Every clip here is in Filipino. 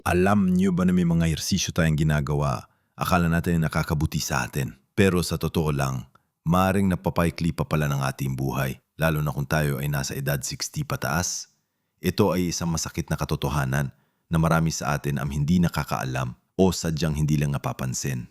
Alam niyo ba na may mga ehersisyo tayong ginagawa? Akala natin ay nakakabuti sa atin. Pero sa totoo lang, maring napapaikli pa pala ng ating buhay, lalo na kung tayo ay nasa edad 60 pataas. Ito ay isang masakit na katotohanan na marami sa atin ang hindi nakakaalam o sadyang hindi lang napapansin.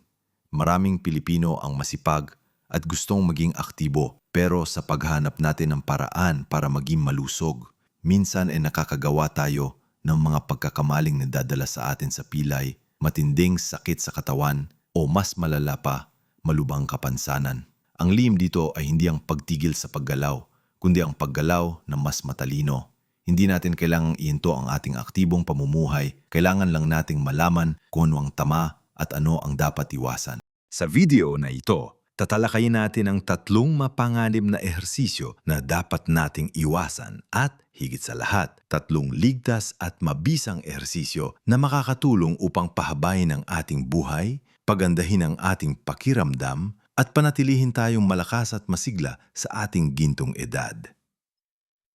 Maraming Pilipino ang masipag at gustong maging aktibo pero sa paghanap natin ng paraan para maging malusog, minsan ay nakakagawa tayo ng mga pagkakamaling na dadala sa atin sa pilay, matinding sakit sa katawan o mas malala pa, malubhang kapansanan. Ang lihim dito ay hindi ang pagtigil sa paggalaw, kundi ang paggalaw na mas matalino. Hindi natin kailangang ihinto ang ating aktibong pamumuhay, kailangan lang nating malaman kung ano ang tama at ano ang dapat iwasan. Sa video na ito, tatalakayin natin ang tatlong mapanganib na ehersisyo na dapat nating iwasan at higit sa lahat, tatlong ligtas at mabisang ehersisyo na makakatulong upang pahabayin ang ating buhay, pagandahin ang ating pakiramdam, at panatilihin tayong malakas at masigla sa ating gintong edad.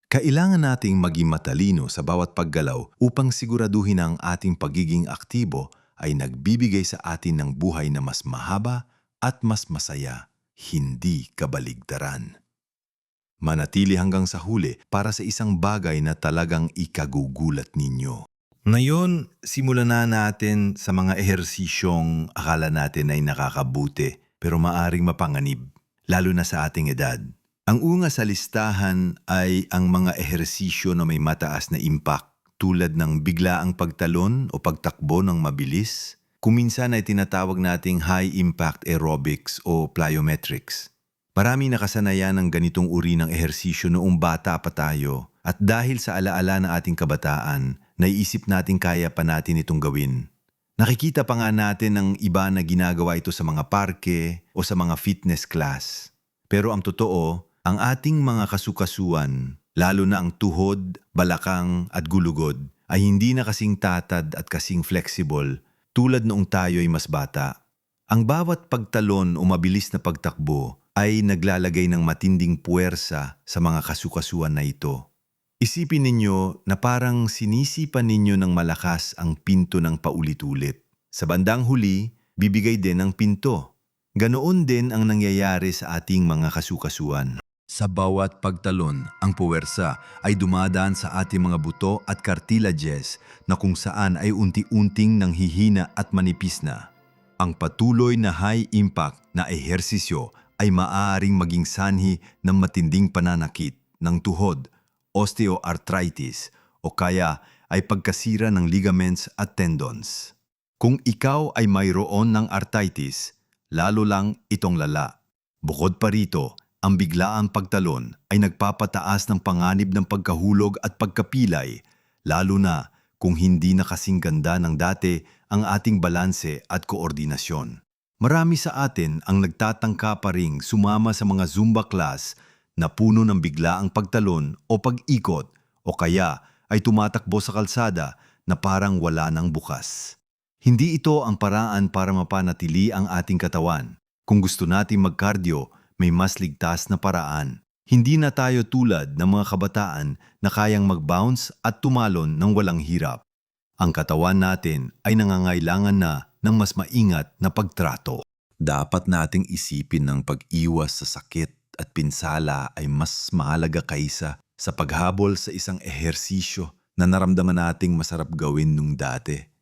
Kailangan nating maging matalino sa bawat paggalaw upang siguraduhin ang ating pagiging aktibo ay nagbibigay sa atin ng buhay na mas mahaba at mas masaya, hindi kabaligtaran. Manatili hanggang sa huli para sa isang bagay na talagang ikagugulat ninyo. Ngayon, simulan na natin sa mga ehersisyong akala natin ay nakakabuti pero maaring mapanganib, lalo na sa ating edad. Ang unga sa listahan ay ang mga ehersisyo na may mataas na impact tulad ng biglaang pagtalon o pagtakbo ng mabilis. Kuminsan ay tinatawag nating high-impact aerobics o plyometrics. Marami nakasanayan ng ganitong uri ng ehersisyo noong bata pa tayo at dahil sa alaala ng ating kabataan, naiisip natin kaya pa natin itong gawin. Nakikita pa nga natin ng iba na ginagawa ito sa mga parke o sa mga fitness class. Pero ang totoo, ang ating mga kasukasuan, lalo na ang tuhod, balakang at gulugod, ay hindi na kasing tatad at kasing flexible tulad noong tayo ay mas bata. Ang bawat pagtalon o mabilis na pagtakbo ay naglalagay ng matinding puwersa sa mga kasukasuan na ito. Isipin ninyo na parang sinisipan ninyo ng malakas ang pinto ng paulit-ulit. Sa bandang huli, bibigay din ang pinto. Ganoon din ang nangyayari sa ating mga kasukasuan. Sa bawat pagtalon, ang puwersa ay dumadaan sa ating mga buto at cartilages na kung saan ay unti-unting nanghihina at manipis na. Ang patuloy na high-impact na ehersisyo ay maaaring maging sanhi ng matinding pananakit ng tuhod, osteoarthritis o kaya ay pagkasira ng ligaments at tendons. Kung ikaw ay mayroon ng arthritis, lalo lang itong lala. Bukod pa rito, ang biglaang pagtalon ay nagpapataas ng panganib ng pagkahulog at pagkapilay, lalo na kung hindi na kasing ganda ng dati ang ating balanse at koordinasyon. Marami sa atin ang nagtatangka pa ring sumama sa mga Zumba class na puno ng biglaang pagtalon o pag-ikot o kaya ay tumatakbo sa kalsada na parang wala nang bukas. Hindi ito ang paraan para mapanatili ang ating katawan. Kung gusto nating mag-cardio, may mas ligtas na paraan. Hindi na tayo tulad ng mga kabataan na kayang mag-bounce at tumalon ng walang hirap. Ang katawan natin ay nangangailangan na ng mas maingat na pagtrato. Dapat nating isipin ng pag-iwas sa sakit at pinsala ay mas mahalaga kaysa sa paghabol sa isang ehersisyo na naramdaman nating masarap gawin nung dati.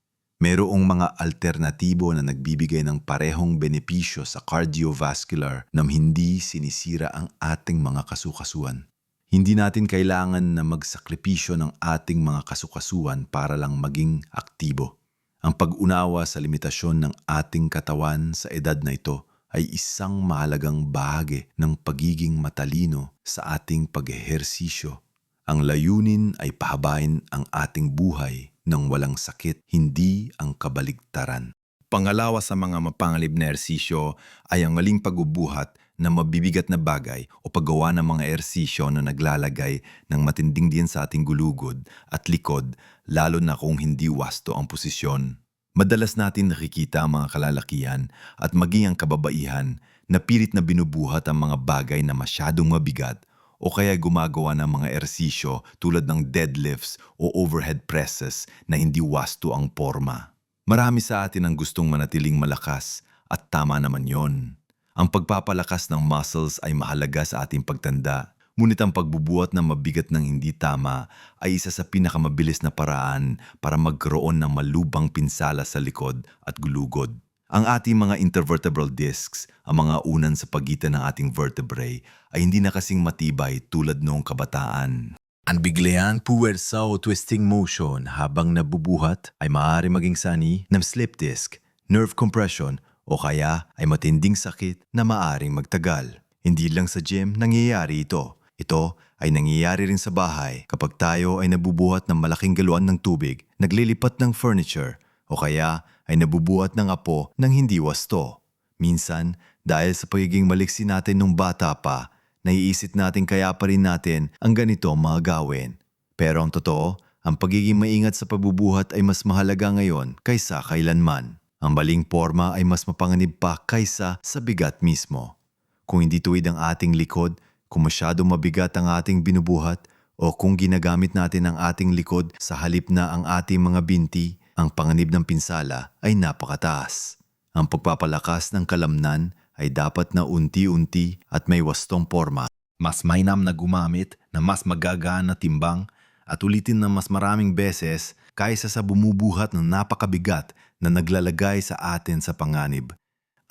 Merong mga alternatibo na nagbibigay ng parehong benepisyo sa cardiovascular na hindi sinisira ang ating mga kasukasuan. Hindi natin kailangan na magsakripisyo ng ating mga kasukasuan para lang maging aktibo. Ang pag-unawa sa limitasyon ng ating katawan sa edad na ito ay isang mahalagang bahagi ng pagiging matalino sa ating pag-ehersisyo. Ang layunin ay pahabain ang ating buhay ng walang sakit, hindi ang kabaligtaran. Pangalawa sa mga mapangalib na ehersisyo ay ang maling pagbubuhat na mabibigat na bagay o paggawa ng mga ehersisyo na naglalagay ng matinding diyan sa ating gulugod at likod lalo na kung hindi wasto ang posisyon. Madalas natin nakikita ang mga kalalakihan at maging ang kababaihan na pilit na binubuhat ang mga bagay na masyadong mabigat o kaya gumagawa ng mga ersisyo tulad ng deadlifts o overhead presses na hindi wasto ang forma. Marami sa atin ang gustong manatiling malakas at tama naman yon. Ang pagpapalakas ng muscles ay mahalaga sa ating pagtanda. Ngunit ang pagbubuhat ng mabigat ng hindi tama ay isa sa pinakamabilis na paraan para magkaroon ng malubang pinsala sa likod at gulugod. Ang ating mga intervertebral discs, ang mga unan sa pagitan ng ating vertebrae, ay hindi na kasing matibay tulad noong kabataan. Ang biglayan, puwersa o twisting motion habang nabubuhat ay maaari maging sani ng slip disc, nerve compression o kaya ay matinding sakit na maaring magtagal. Hindi lang sa gym nangyayari ito. Ito ay nangyayari rin sa bahay kapag tayo ay nabubuhat ng malaking galuan ng tubig, naglilipat ng furniture, o kaya ay nabubuhat ng apo ng hindi wasto. Minsan, dahil sa pagiging maliksi natin nung bata pa, naiisip natin kaya pa rin natin ang ganito mga gawin. Pero ang totoo, ang pagiging maingat sa pagbubuhat ay mas mahalaga ngayon kaysa kailanman. Ang baling forma ay mas mapanganib pa kaysa sa bigat mismo. Kung hindi tuwid ang ating likod, kung masyado mabigat ang ating binubuhat, o kung ginagamit natin ang ating likod sa halip na ang ating mga binti, ang panganib ng pinsala ay napakataas. Ang pagpapalakas ng kalamnan ay dapat na unti-unti at may wastong forma. Mas mainam na gumamit na mas magagaan na timbang at ulitin na mas maraming beses kaysa sa bumubuhat ng napakabigat na naglalagay sa atin sa panganib.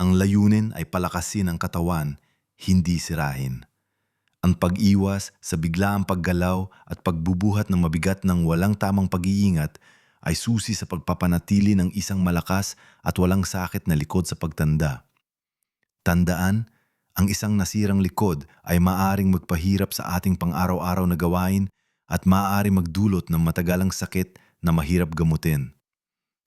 Ang layunin ay palakasin ang katawan, hindi sirahin. Ang pag-iwas sa biglaang paggalaw at pagbubuhat ng mabigat ng walang tamang pag-iingat ay susi sa pagpapanatili ng isang malakas at walang sakit na likod sa pagtanda. Tandaan, ang isang nasirang likod ay maaring magpahirap sa ating pang-araw-araw na gawain at maaring magdulot ng matagalang sakit na mahirap gamutin.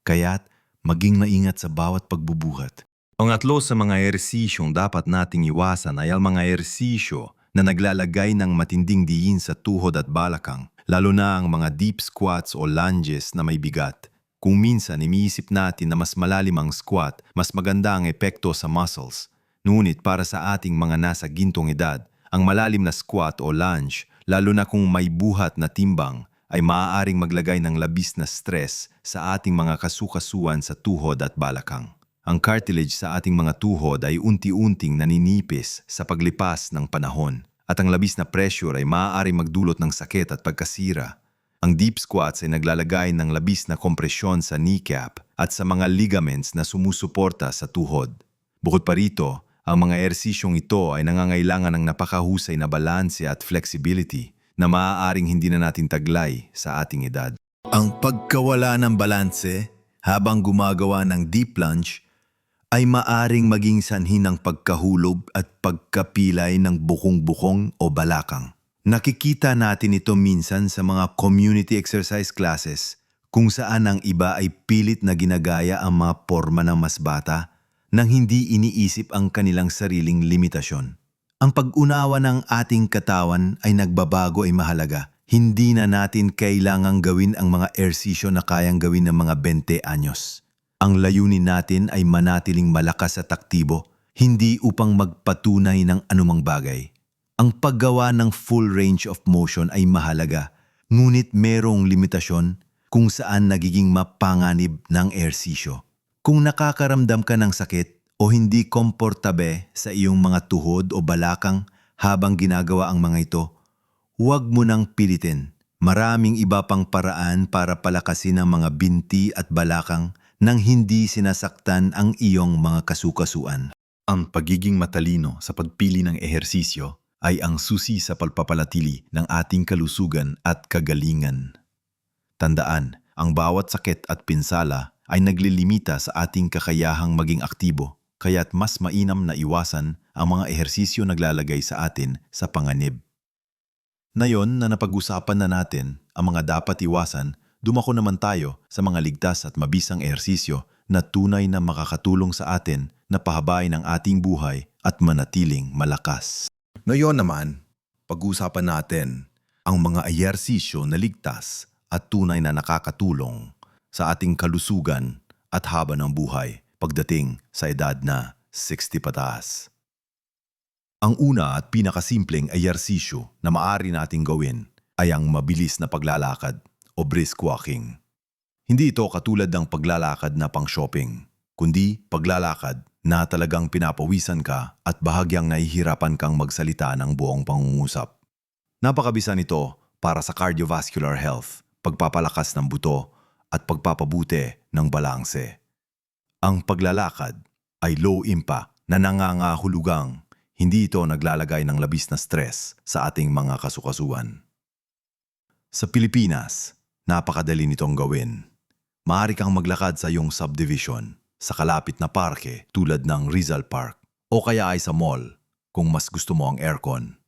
Kaya't maging maingat sa bawat pagbubuhat. Ang atlo sa mga ersisyong dapat nating iwasan ay ang mga ersisyo na naglalagay ng matinding diin sa tuhod at balakang, lalo na ang mga deep squats o lunges na may bigat. Kung minsan iniisip natin na mas malalim ang squat, mas maganda ang epekto sa muscles. Ngunit para sa ating mga nasa gintong edad, ang malalim na squat o lunge, lalo na kung may buhat na timbang, ay maaaring maglagay ng labis na stress sa ating mga kasukasuan sa tuhod at balakang. Ang cartilage sa ating mga tuhod ay unti-unting naninipis sa paglipas ng panahon at ang labis na pressure ay maaaring magdulot ng sakit at pagkasira. Ang deep squats ay naglalagay ng labis na kompresyon sa kneecap at sa mga ligaments na sumusuporta sa tuhod. Bukod pa rito, ang mga ersisyong ito ay nangangailangan ng napakahusay na balanse at flexibility na maaaring hindi na natin taglay sa ating edad. Ang pagkawala ng balanse habang gumagawa ng deep lunge ay maaring maging sanhi ng pagkahulog at pagkapilay ng bukong-bukong o balakang. Nakikita natin ito minsan sa mga community exercise classes kung saan ang iba ay pilit na ginagaya ang mga forma ng mas bata nang hindi iniisip ang kanilang sariling limitasyon. Ang pag-unawa ng ating katawan ay nagbabago ay mahalaga. Hindi na natin kailangang gawin ang mga ersisyo na kayang gawin ng mga 20 anyos. Ang layunin natin ay manatiling malakas at aktibo, hindi upang magpatunay ng anumang bagay. Ang paggawa ng full range of motion ay mahalaga, ngunit merong limitasyon kung saan nagiging mapanganib ng ersisyo. Kung nakakaramdam ka ng sakit o hindi komportabe sa iyong mga tuhod o balakang habang ginagawa ang mga ito, huwag mo nang pilitin. Maraming iba pang paraan para palakasin ang mga binti at balakang nang hindi sinasaktan ang iyong mga kasukasuan. Ang pagiging matalino sa pagpili ng ehersisyo ay ang susi sa pagpapalatili ng ating kalusugan at kagalingan. Tandaan, ang bawat sakit at pinsala ay naglilimita sa ating kakayahang maging aktibo, kaya't mas mainam na iwasan ang mga ehersisyo naglalagay sa atin sa panganib. Nayon na napag-usapan na natin ang mga dapat iwasan dumako naman tayo sa mga ligtas at mabisang ehersisyo na tunay na makakatulong sa atin na pahabain ang ating buhay at manatiling malakas. Ngayon naman, pag-usapan natin ang mga ehersisyo na ligtas at tunay na nakakatulong sa ating kalusugan at haba ng buhay pagdating sa edad na 60 pataas. Ang una at pinakasimpleng ehersisyo na maaari nating gawin ay ang mabilis na paglalakad o brisk walking. Hindi ito katulad ng paglalakad na pang-shopping, kundi paglalakad na talagang pinapawisan ka at bahagyang nahihirapan kang magsalita ng buong pangungusap. Napakabisa nito para sa cardiovascular health, pagpapalakas ng buto at pagpapabuti ng balanse. Ang paglalakad ay low impact na nangangahulugang hindi ito naglalagay ng labis na stress sa ating mga kasukasuan. Sa Pilipinas, napakadali nitong gawin. Maaari kang maglakad sa iyong subdivision, sa kalapit na parke tulad ng Rizal Park, o kaya ay sa mall kung mas gusto mo ang aircon.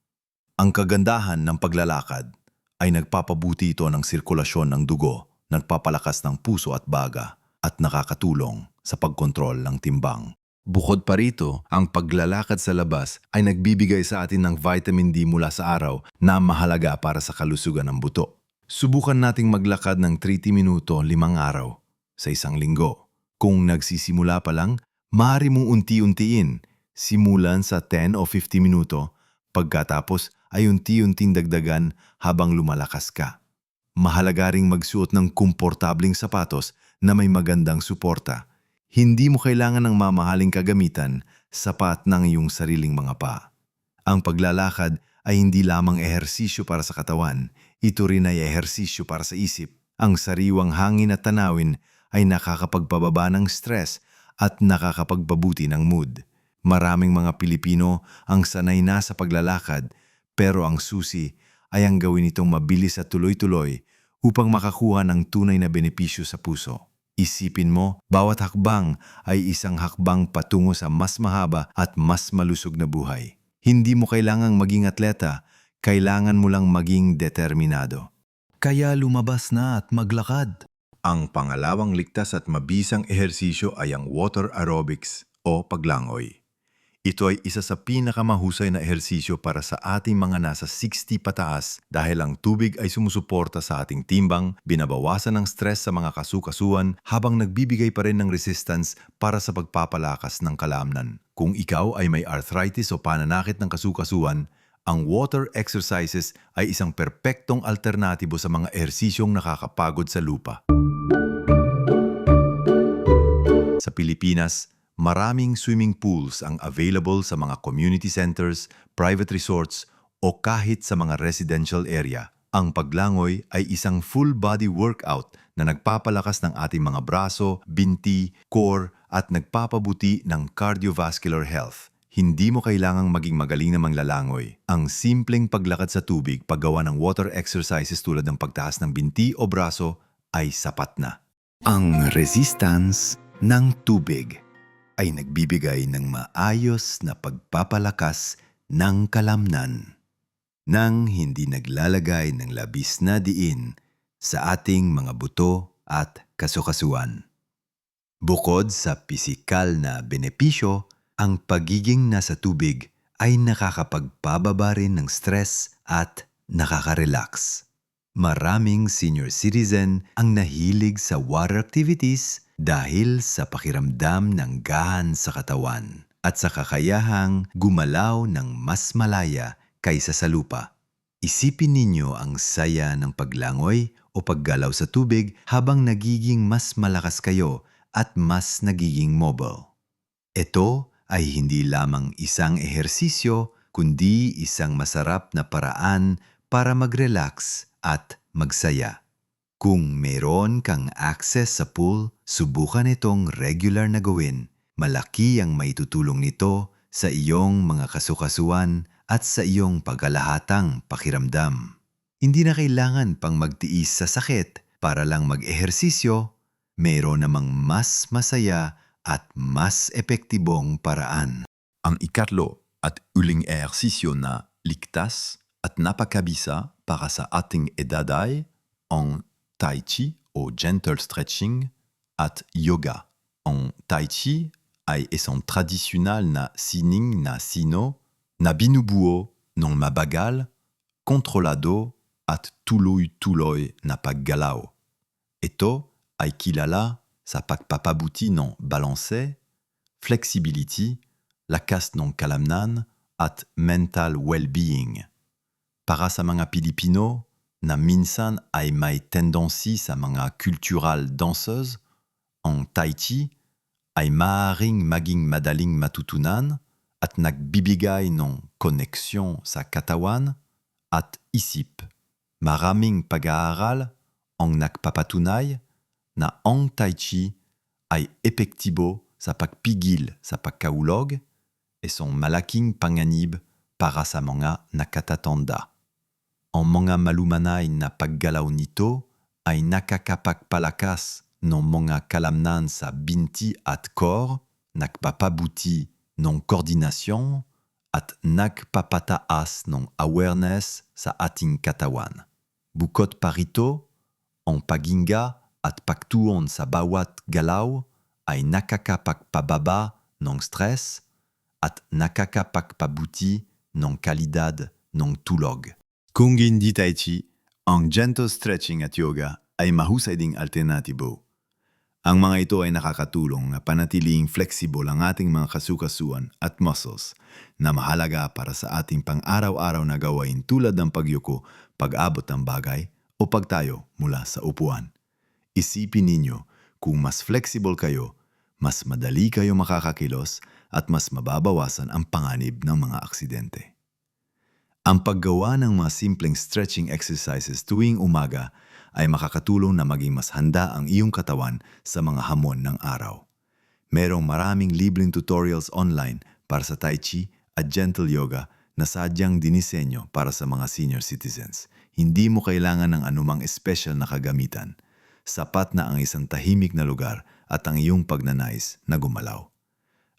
Ang kagandahan ng paglalakad ay nagpapabuti ito ng sirkulasyon ng dugo, nagpapalakas ng puso at baga, at nakakatulong sa pagkontrol ng timbang. Bukod pa rito, ang paglalakad sa labas ay nagbibigay sa atin ng vitamin D mula sa araw na mahalaga para sa kalusugan ng buto. Subukan nating maglakad ng 30 minuto limang araw sa isang linggo. Kung nagsisimula pa lang, maaari mong unti-untiin. Simulan sa 10 o 50 minuto, pagkatapos ay unti-unting dagdagan habang lumalakas ka. Mahalaga ring magsuot ng komportabling sapatos na may magandang suporta. Hindi mo kailangan ng mamahaling kagamitan, sapat ng iyong sariling mga pa. Ang paglalakad ay hindi lamang ehersisyo para sa katawan, ito rin ay ehersisyo para sa isip. Ang sariwang hangin at tanawin ay nakakapagpababa ng stress at nakakapagpabuti ng mood. Maraming mga Pilipino ang sanay na sa paglalakad, pero ang susi ay ang gawin itong mabilis at tuloy-tuloy upang makakuha ng tunay na benepisyo sa puso. Isipin mo, bawat hakbang ay isang hakbang patungo sa mas mahaba at mas malusog na buhay. Hindi mo kailangang maging atleta, kailangan mo lang maging determinado. Kaya lumabas na at maglakad. Ang pangalawang ligtas at mabisang ehersisyo ay ang water aerobics o paglangoy. Ito ay isa sa pinakamahusay na ehersisyo para sa ating mga nasa 60 pataas dahil ang tubig ay sumusuporta sa ating timbang, binabawasan ng stress sa mga kasukasuan habang nagbibigay pa rin ng resistance para sa pagpapalakas ng kalamnan. Kung ikaw ay may arthritis o pananakit ng kasukasuan, ang water exercises ay isang perpektong alternatibo sa mga ehersisyong nakakapagod sa lupa. Sa Pilipinas, maraming swimming pools ang available sa mga community centers, private resorts o kahit sa mga residential area. Ang paglangoy ay isang full-body workout na nagpapalakas ng ating mga braso, binti, core at nagpapabuti ng cardiovascular health. Hindi mo kailangang maging magaling na manglalangoy. Ang simpleng paglakad sa tubig paggawa ng water exercises tulad ng pagtaas ng binti o braso ay sapat na. Ang resistance ng tubig ay nagbibigay ng maayos na pagpapalakas ng kalamnan nang hindi naglalagay ng labis na diin sa ating mga buto at kasukasuan. Bukod sa pisikal na benepisyo, ang pagiging nasa tubig ay nakakapagpababa rin ng stress at nakaka-relax. Maraming senior citizen ang nahilig sa water activities dahil sa pakiramdam ng gahan sa katawan at sa kakayahang gumalaw ng mas malaya kaysa sa lupa. Isipin ninyo ang saya ng paglangoy o paggalaw sa tubig habang nagiging mas malakas kayo at mas nagiging mobile. Ito ay hindi lamang isang ehersisyo kundi isang masarap na paraan para mag-relax at magsaya. Kung meron kang access sa pool, subukan itong regular na gawin. Malaki ang maitutulong nito sa iyong mga kasukasuan at sa iyong pagkalahatang pakiramdam. Hindi na kailangan pang magtiis sa sakit para lang mag-ehersisyo. Meron namang mas masaya at mas epektibong paraan. Ang ikatlo at uling ehersisyo na ligtas at napakabisa para sa ating edaday ang Tai Chi au gentle stretching at yoga. En Tai Chi ay isang tradisyonal na sining na sino na binubuo ng mabagal, kontrolado at tuloy-tuloy na paggalaw. Ito ay kilala sa pagpapabuti ng balance, flexibility, lakas ng kalamnan at mental well-being. Para sa mga Pilipino na minsan ay may tendency sa mga cultural danseuse, ang Tai Chi ay maaaring maging madaling matutunan at nagbibigay ng koneksyon sa katawan at isip. Maraming pag-aaral ang nagpapatunay na ang Tai Chi ay epektibo sa pagpigil sa pagkaulog e son malaking panganib para sa mga nakatatanda. Ang mga malumanay na paggalaw nito ay nakakapagpalakas ng mga kalamnan sa binti at core, nagpapabuti ng koordinasyon at nagpapataas ng awareness sa ating katawan. Bukod pa rito, ang paghinga at pagtuon sa bawat galaw ay nakakapagpababa ng stress at nakakapagpabuti ng kalidad ng tulog. Kung hindi Tai Chi, ang gentle stretching at yoga ay mahusay ding alternatibo. Ang mga ito ay nakakatulong na panatiling flexible ang ating mga kasukasuan at muscles na mahalaga para sa ating pang-araw-araw na gawain tulad ng pagyuko, pag-abot ng bagay o pagtayo mula sa upuan. Isipin ninyo kung mas flexible kayo, mas madali kayo makakakilos at mas mababawasan ang panganib ng mga aksidente. Ang paggawa ng mga simpleng stretching exercises tuwing umaga ay makakatulong na maging mas handa ang iyong katawan sa mga hamon ng araw. Merong maraming libreng tutorials online para sa Tai Chi at Gentle Yoga na sadyang dinisenyo para sa mga senior citizens. Hindi mo kailangan ng anumang special na kagamitan. Sapat na ang isang tahimik na lugar at ang iyong pagnanais na gumalaw.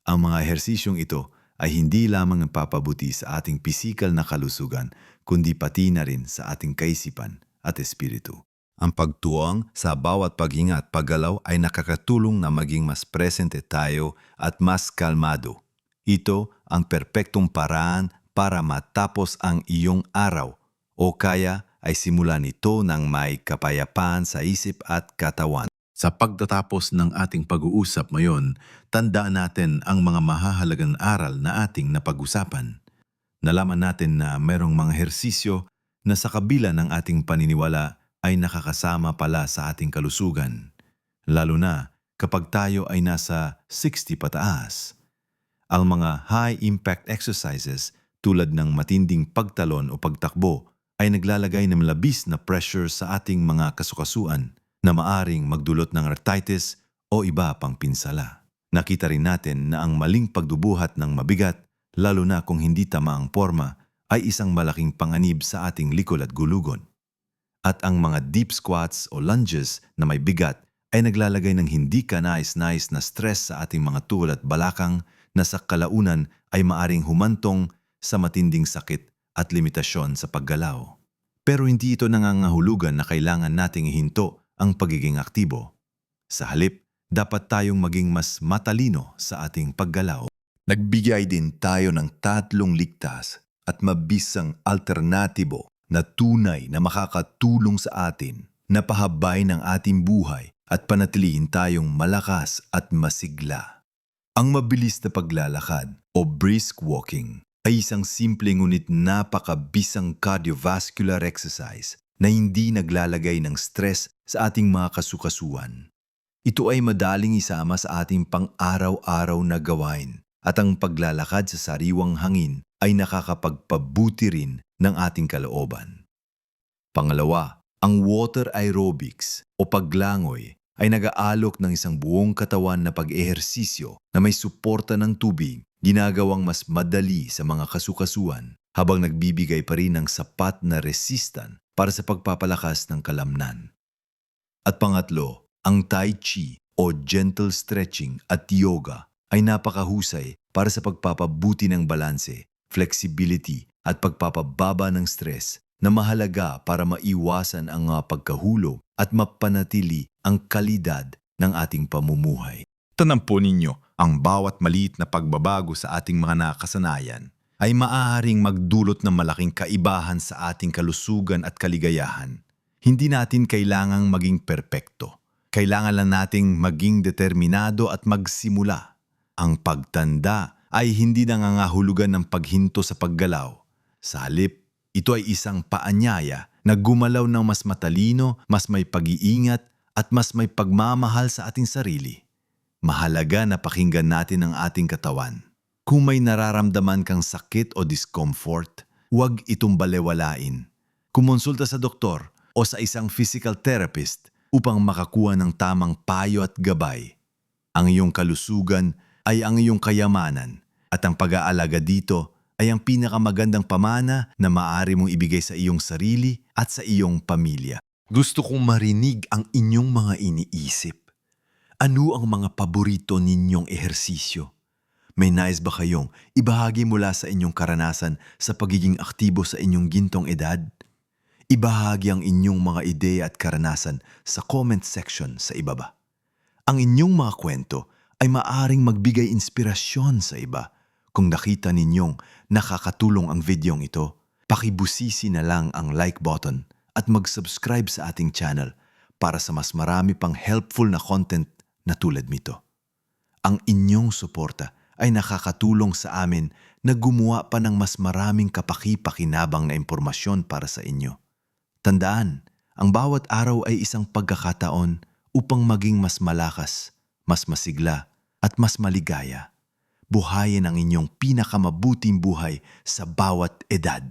Ang mga ehersisyong ito ay hindi lamang papabuti sa ating pisikal na kalusugan, kundi pati na rin sa ating kaisipan at espiritu. Ang pagtuwang sa bawat paghinga at paggalaw ay nakakatulong na maging mas presente tayo at mas kalmado. Ito ang perpektong paraan para matapos ang iyong araw o kaya ay simulan ito ng may kapayapaan sa isip at katawan. Sa pagtatapos ng ating pag-uusap ngayon, tandaan natin ang mga mahahalagang aral na ating napag-usapan. Nalaman natin na merong mga hersisyo na sa kabila ng ating paniniwala ay nakakasama pala sa ating kalusugan. Lalo na kapag tayo ay nasa 60 pataas. Ang mga high-impact exercises tulad ng matinding pagtalon o pagtakbo ay naglalagay ng labis na pressure sa ating mga kasukasuan na maaring magdulot ng arthritis o iba pang pinsala. Nakita rin natin na ang maling pagdubuhat ng mabigat, lalo na kung hindi tama ang forma, ay isang malaking panganib sa ating likod at gulugon. At ang mga deep squats o lunges na may bigat ay naglalagay ng hindi ka nais-nais na stress sa ating mga tuhod at balakang na sa kalaunan ay maaring humantong sa matinding sakit at limitasyon sa paggalaw. Pero hindi ito nangangahulugan na kailangan nating ihinto ang pagiging aktibo. Sa halip, dapat tayong maging mas matalino sa ating paggalaw. Nagbigay din tayo ng tatlong ligtas at mabisang alternatibo na tunay na makakatulong sa atin na pahabay ng ating buhay at panatilihin tayong malakas at masigla. Ang mabilis na paglalakad o brisk walking ay isang simple ngunit napakabisang cardiovascular exercise na hindi naglalagay ng stress sa ating mga kasukasuan. Ito ay madaling isama sa ating pang-araw-araw na gawain at ang paglalakad sa sariwang hangin ay nakakapagpabuti rin ng ating kalooban. Pangalawa, ang water aerobics o paglangoy ay nag-aalok ng isang buong katawan na pag-ehersisyo na may suporta ng tubig, ginagawang mas madali sa mga kasukasuan habang nagbibigay pa rin ng sapat na resistan para sa pagpapalakas ng kalamnan. At pangatlo, ang Tai Chi o gentle stretching at yoga ay napakahusay para sa pagpapabuti ng balanse, flexibility at pagpapababa ng stress na mahalaga para maiwasan ang mga pagkahulog at mapanatili ang kalidad ng ating pamumuhay. Tanampo ninyo ang bawat maliit na pagbabago sa ating mga nakasanayan ay maaaring magdulot ng malaking kaibahan sa ating kalusugan at kaligayahan. Hindi natin kailangang maging perpekto. Kailangan lang nating maging determinado at magsimula. Ang pagtanda ay hindi nangangahulugan ng paghinto sa paggalaw. Sa halip, ito ay isang paanyaya na gumalaw ng mas matalino, mas may pag-iingat at mas may pagmamahal sa ating sarili. Mahalaga na pakinggan natin ang ating katawan. Kung may nararamdaman kang sakit o discomfort, huwag itong balewalain. Kumonsulta sa doktor o sa isang physical therapist upang makakuha ng tamang payo at gabay. Ang iyong kalusugan ay ang iyong kayamanan at ang pag-aalaga dito ay ang pinakamagandang pamana na maaari mong ibigay sa iyong sarili at sa iyong pamilya. Gusto kong marinig ang inyong mga iniisip. Ano ang mga paborito ninyong ehersisyo? May nais ba kayong ibahagi mula sa inyong karanasan sa pagiging aktibo sa inyong gintong edad? Ibahagi ang inyong mga ideya at karanasan sa comment section sa ibaba. Ang inyong mga kwento ay maaring magbigay inspirasyon sa iba. Kung nakita ninyong nakakatulong ang videong ito, pakibusisi na lang ang like button at mag-subscribe sa ating channel para sa mas marami pang helpful na content na tulad nito. Ang inyong suporta ay nakakatulong sa amin na gumawa pa ng mas maraming kapaki-pakinabang na impormasyon para sa inyo. Tandaan, ang bawat araw ay isang pagkakataon upang maging mas malakas, mas masigla, at mas maligaya. Buhayin ang inyong pinakamabuting buhay sa bawat edad.